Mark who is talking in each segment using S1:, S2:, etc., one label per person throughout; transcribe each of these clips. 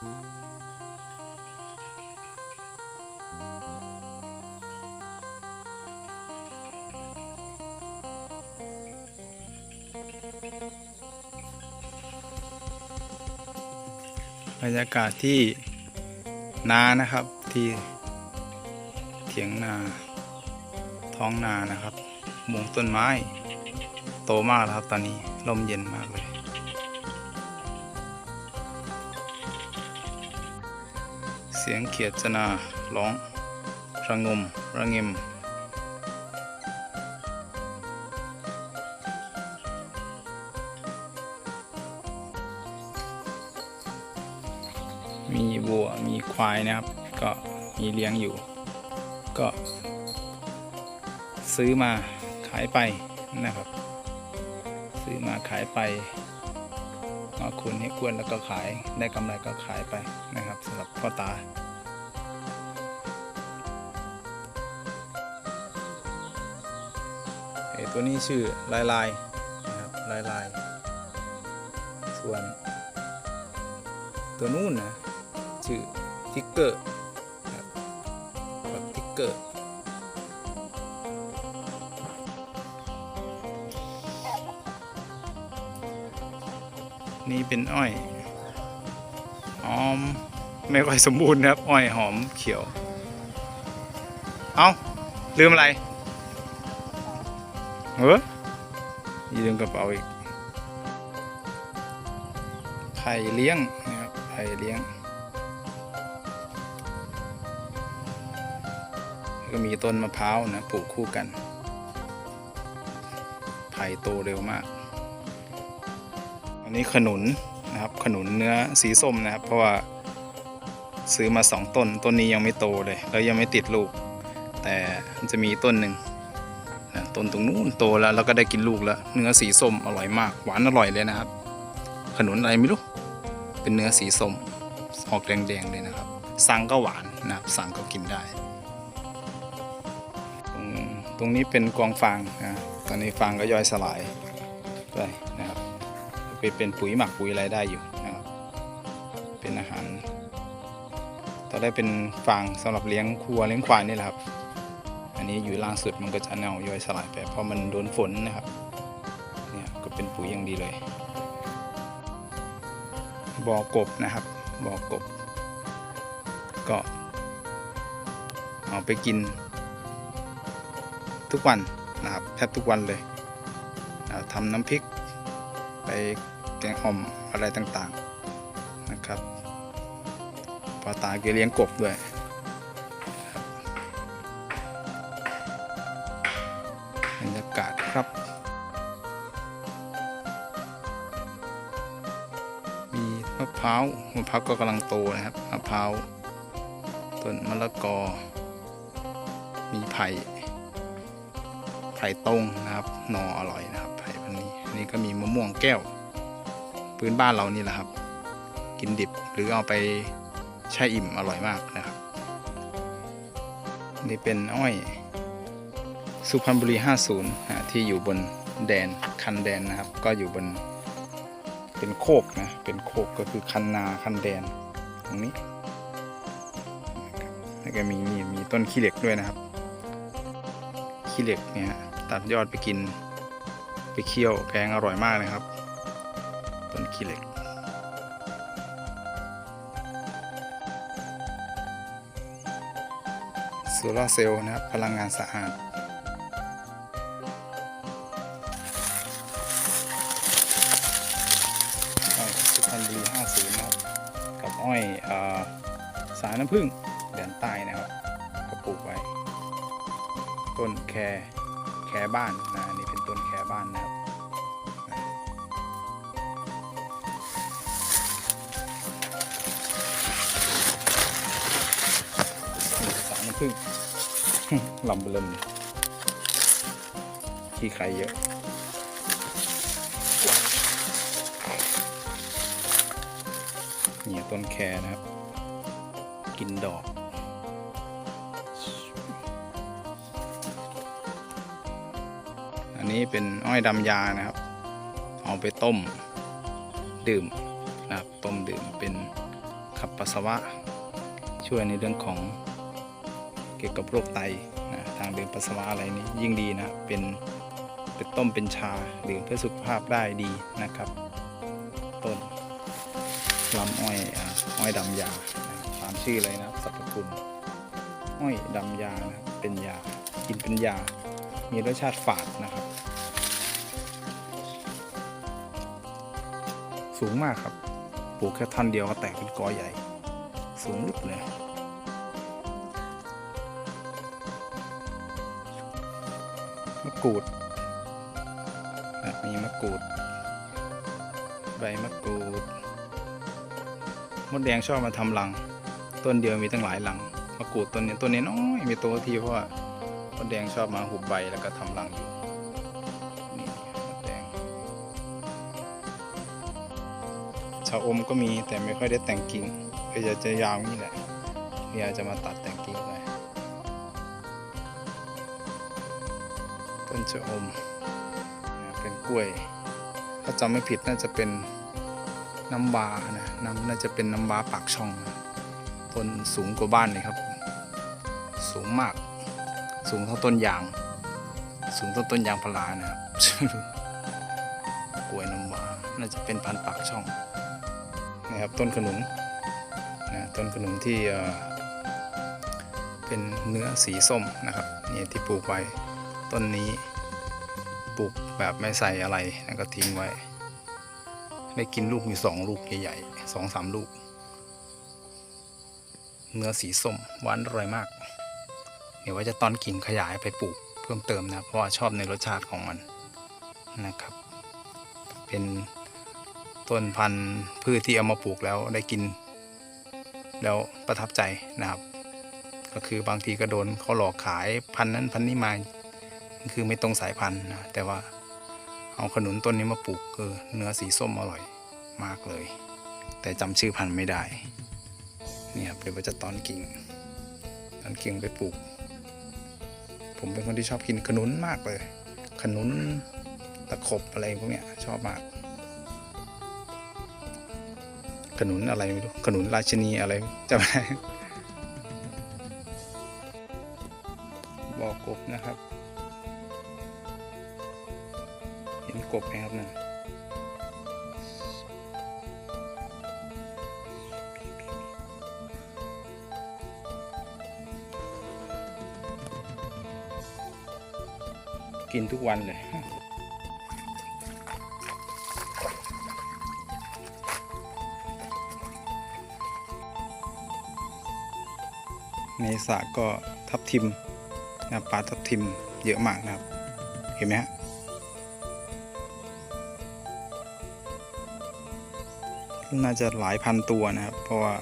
S1: บรรยากาศที่นานะครับที่เถียงนา ท้องนานะครับ มุงต้นไม้ โตมากแล้วครับตอนนี้ลมเย็นมากเลย สียงเขียดจนาร้องระงมระเงมมีวัวมีควายนะครับ ก็มีเลี้ยงอยู่ ก็ ซื้อมาขายไปนะครับ ซื้อมาขายไปมาคุณให้ควรแล้วก็ขายได้กำไรก็ขายไปนะครับสำหรับพ่อตา ตัวนี้ชื่อลายลายนะครับลายลายส่วนตัวนู้นนะชื่อทิกเกอร์ครับแบบทิกเกอร์นี่เป็นอ้อยหอมไม่ค่อยสมบูรณ์นะครับ อ้อยหอมเขียว เอาลืมอะไร เอออย่าลืมกระเป๋าอีกไผ่เลี้ยงนะครับไผ่เลี้ยง ก็มีต้นมะพร้าวนะปลูกคู่กัน ไผ่โตเร็วมาก อันนี้ขนุนนะครับ ขนุนเนื้อสีส้มนะครับ เพราะว่าซื้อมาสองต้น ต้นนี้ยังไม่โตเลย แล้วยังไม่ติดลูก แต่มันจะมีต้นหนึ่ง ต้นตรงนู้นโตแล้วแล้วก็ได้กินลูกแล้ว เนื้อสีส้มอร่อยมาก หวานอร่อยเลยนะครับ ขนุนอะไรไม่รู้ เป็นเนื้อสีส้มออกแดงๆเลยนะครับ สังก็หวานนะครับสังก็กินได้ ตรงตรงนี้เป็นกองฟางนะตอนนี้ฟางก็ย่อยสลายไปนะครับไปเป็นปุ๋ยหมักปุ๋ยอะไรได้อยู่นะครับ เป็นอาหารต่อได้เป็นฟางสำหรับเลี้ยงครัวเลี้ยงควายนี่แหละครับ นี้อยู่ล่างสุดมันก็จะเน่าย่อยสลายไปเพราะมันโดนฝนนะครับเนี่ยก็เป็นปุ๋ยอย่างดีเลยบ่อกบนะครับบ่อกบ ก็ เอาไปกิน ทุกวันนะครับแทบทุกวันเลยอ่าทำน้ำพริก ไปแกงอ่อมอะไรต่างๆนะครับปอตาเกเลี้ยงกบด้วยะพร้าวมะพร้าวก็กำลังโตนะครับมะพร้าวต้นมะละกอ มีไผ่ไผ่ตรงนะครับหนออร่อยนะครับไผ่พันนี้อันนี้ก็มีมะม่วงแก้ว พื้นบ้านเรานี่แหละครับ กินดิบหรือเอาไปแช่อิ่มอร่อยมากนะครับ นี่เป็นอ้อยสุพรรณบุรี 50นะที่อยู่บนแดนคันแดนนะครับ ก็อยู่บน เป็นโคกนะ เป็นโคกก็คือคันนาคันแดนตรงนี้แล้วก็มีมีมีต้นขี้เหล็กด้วยนะครับ ขี้เหล็กเนี่ยตัดยอดไปกิน ไปเคี่ยวแกงอร่อยมากนะครับ ต้นขี้เหล็ก โซลาร์เซลล์นะครับ พลังงานสะอาด สายน้ำผึ้งแดนใต้นะครับก็ปลูกไว้ ต้นแครแครบ้านนะอันนี่เป็นต้นแครบ้านนะครับสายน้ำผึ้งลำเบลมที่ใครเยอะ ต้นแครนะครับ กินดอก อันนี้เป็นอ้อยดำยานะครับ เอาไปต้มดื่มนะครับ ต้มดื่มเป็นคาเปปัสสาวะ ช่วยในเรื่องของเกี่ยวกับโรคไตนะทางเดินปัสสาวะอะไรนี้ยิ่งดีนะเป็นเป็นต้มเป็นชาดื่มเพื่อสุขภาพได้ดีนะครับ ต้น ลำอ้อยอ่าอ้อยดำยาตามชื่อเลยนะสรรพคุณอ้อยดำยานะครับเป็นยากินเป็นยา มีรสชาติฝาดนะครับ สูงมากครับปลูกแค่ท่อนเดียวก็แตกเป็นกอใหญ่ สูงลึกเลยมะกรูดมีมะกรูด ใบมะกรูด มดแดงชอบมาทำรัง ต้นเดียวมีตั้งหลายรังมะกรูดต้นนี้ต้นนี้น้อยมีตัวทีเพราะว่ามดแดงชอบมาหุบใบแล้วก็ทำรังอยู่นี่มดแดงชาอมก็มีแต่ไม่ค่อยได้แต่งกิ่งก็จะจะยาวนี่แหละเนี่ยจะมาตัดแต่งกิ่งไปต้นชะอมเป็นกล้วย ถ้าจำไม่ผิดน่าจะเป็น น้ำวานะน้ำน่าจะเป็นน้ำวาปากช่องนะต้นสูงกว่าบ้านเลยครับ สูงมาก สูงเท่าต้นยาง สูงเท่าต้นยางพารานะครับกล้วยน้ำวาน่าจะเป็นพันปากช่องนะครับต้นขนุนนะต้นขนุนที่เอ่อเป็นเนื้อสีส้มนะครับนี่ที่ปลูกไว้ต้นนี้ปลูกแบบไม่ใส่อะไรแล้วก็ทิ้งไว้ ได้กินลูกอยู่สองลูกใหญ่ๆสองสามลูก เนื้อสีส้มหวานอร่อยมาก เดี๋ยวว่าจะตอนกิ่งขยายไปปลูกเพิ่มเติมนะ เพราะว่าชอบในรสชาติของมันนะครับ เป็นต้นพันธุ์พืชที่เอามาปลูกแล้วได้กิน แล้วประทับใจนะครับ ก็คือบางทีก็โดนเขาหลอกขายพันธุ์นั้นพันธุ์นี้มา คือไม่ตรงสายพันธุ์นะแต่ว่า เอาขนุนต้นนี้มาปลูกเออเนื้อสีส้มอร่อยมากเลย แต่จำชื่อพันธุ์ไม่ได้นี่ครับเดี๋ยวจะตอนกิ่งตอนกิ่งไปปลูก ผมเป็นคนที่ชอบกินขนุนมากเลย ขนุนตะขบอะไรพวกเนี้ยชอบมาก ขนุนอะไรไม่รู้ขนุนราชนีอะไรจำไม่ได้บ่อกบนะครับ เห็นกบไหมครับนั่นกินทุกวันเลย ในสระก็ทับทิมนะปลาทับทิมเยอะมากนะครับ เห็นไหมฮะ น่าจะหลายพันตัวนะครับ เพราะว่า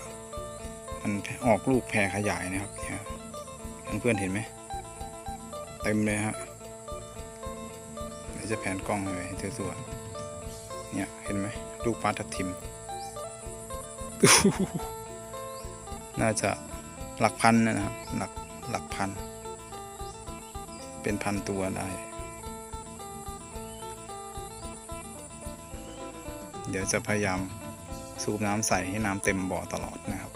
S1: มันออกลูกแพร่ขยายนะครับเนี่ยเพื่อนๆเห็นไหมเต็มเลยฮะเดี๋ยวจะแผนกล้องให้ไว้ให้สวเนี่ยเห็นไหมลูกปลาทับทิม น่าจะหลักพันนะครับ หลักหลักพัน เป็นพันตัวได้ เดี๋ยวจะพยายาม สูบน้ำใส่ให้น้ำเต็มบ่อตลอดนะครับ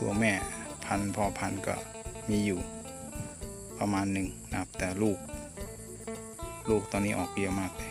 S1: ตัวแม่พันพอพันก็มีอยู่ประมาณหนึ่งนะครับ แต่ลูก ลูกตอนนี้ออกเยอะมากเลย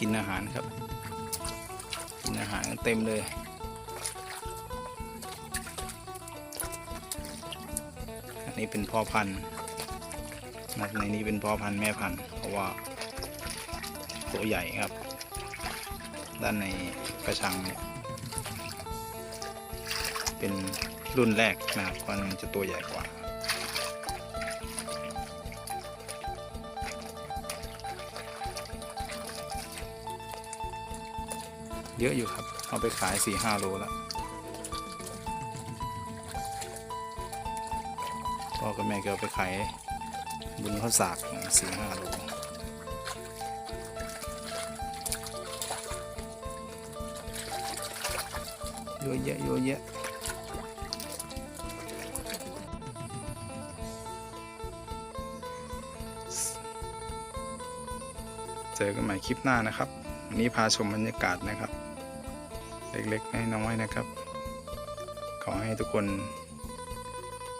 S1: กินอาหารครับ กินอาหารกันเต็มเลย อันนี่เป็นพ่อพันธุ์นในนี้เป็นพ่อพันธุ์แม่พันธุ์เพราะว่าตัวใหญ่ครับ ด้านในกระชังเนี่ยเป็นรุ่นแรกนะครับมันจะตัวใหญ่กว่า เยอะอยู่ครับ เอาไปขาย4-5โลแล้วพ่อกับแม่ก็เอาไปขายบุญข้าวสากสี่ห้าโลเยอะแยะเยอะแยะเจอกันใหม่คลิปหน้านะครับ วันนี้พาชมบรรยากาศนะครับ เล็กๆน้อยๆนะครับ ขอให้ทุกคน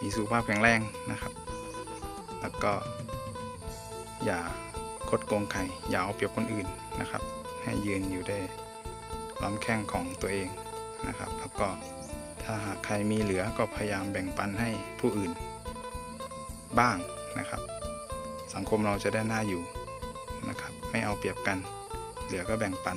S1: มีสุขภาพแข็งแรงนะครับ แล้วก็ อย่าคดโกงใครอย่าเอาเปรียบคนอื่นนะครับ ให้ยืนอยู่ได้ลำแข้งของตัวเองนะครับ แล้วก็ถ้าหากใครมีเหลือก็พยายามแบ่งปันให้ผู้อื่น บ้างนะครับ สังคมเราจะได้น่าอยู่นะครับ ไม่เอาเปรียบกัน เหลือก็แบ่งปัน